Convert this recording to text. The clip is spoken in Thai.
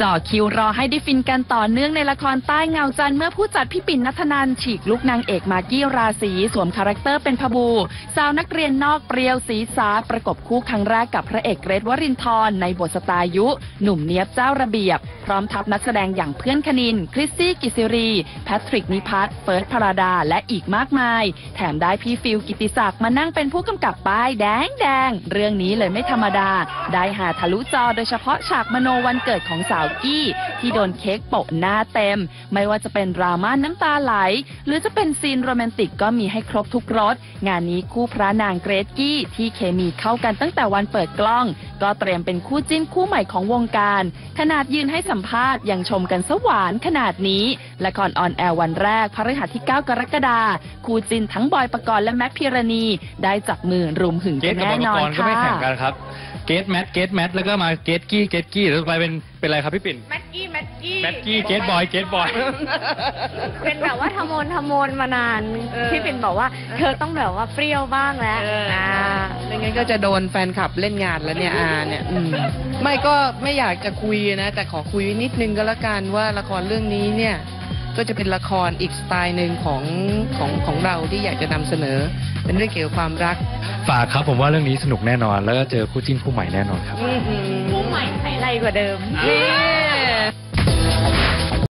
จ่อคิวรอให้ได้ฟินกันต่อเนื่องในละครใต้เงาจันเมื่อผู้จัดพี่ปิ่นนัทนันฉีกลูกนางเอกมากกี้ราศีสวมคาแรคเตอร์เป็นพบู สาวนักเรียนนอกเปรียวสีสาประกบคู่ครั้งแรกกับพระเอกเกรทวรินทร์ในบทสตายุ หนุ่มเนียบเจ้าระเบียบ ร้อมทัพนักแสดงอย่างเพื่อนคณิน คริสซี่กิซิรี แพทริกนิพัทเฟิร์สพราดา และอีกมากมาย แถมได้พี่ฟิลกิติศักดิ์มานั่งเป็นผู้กำกับป้ายแดงแดงๆเรื่องนี้เลยไม่ธรรมดา ได้หาทะลุจอโดยเฉพาะฉากมโนวันเกิดของสาวกี้ ที่โดนเค้กโปะหน้าเต็ม ไม่ว่าจะเป็นดราม่าน้ำตาไหล หรือจะเป็นซีนโรแมนติกก็มีให้ครบทุกรสงานนี้คู่พระนางเกรทกี้ที่เคมีเข้ากันตั้งแต่วันเปิดกล้อง ก็เตรียมเป็นคู่จิ้นคู่ใหม่ของวงการ ขนาดยืนให้สัมภาษณ์ยังชมกันสวานขนาดนี้ละครออนแอร์วันแรกพฤหัสที่ 9 กรกฎาคู่จิ้นทั้งบอยปกรณ์และแม็กพิรณี ได้จับมือรุมหึงกันแน่บอยปนอกนรณ์ก็ไม่ค่ะแข่งกันครับ เกตแมทเกตแมทแล้วก็มาเกตกี้เกตกี้แล้วกลายเป็น เป็นอะไรครับพี่ปิ่น แม็กกี้แม็กกี้แมทกี้เกตบอยเกตบอย เป็นแบบว่าทำโมนทำโมนมานานเออ พี่ปิ่นบอกว่า เธอต้องแบบว่าเปรี้ยวบ้างแล้วเอออ่า ไม่งั้นก็จะโดนแฟนคลับเล่นงานแล้วเนี่ยอาเนี่ยอืมไม่ก็ไม่อยากจะคุยนะ แต่ขอคุยนิดนึงก็แล้วกันว่าละครเรื่องนี้เนี่ย ก็จะเป็นละครอีกสไตล์หนึ่งของของของเราที่อยากจะนำเสนอ เป็นเรื่องเกี่ยวกับความรักฝากครับผมว่าเรื่องนี้สนุกแน่นอน แล้วก็เจอคู่จิ้นคู่ใหม่แน่นอนครับผู้ใหม่ไทยไร กว่าเดิมนี่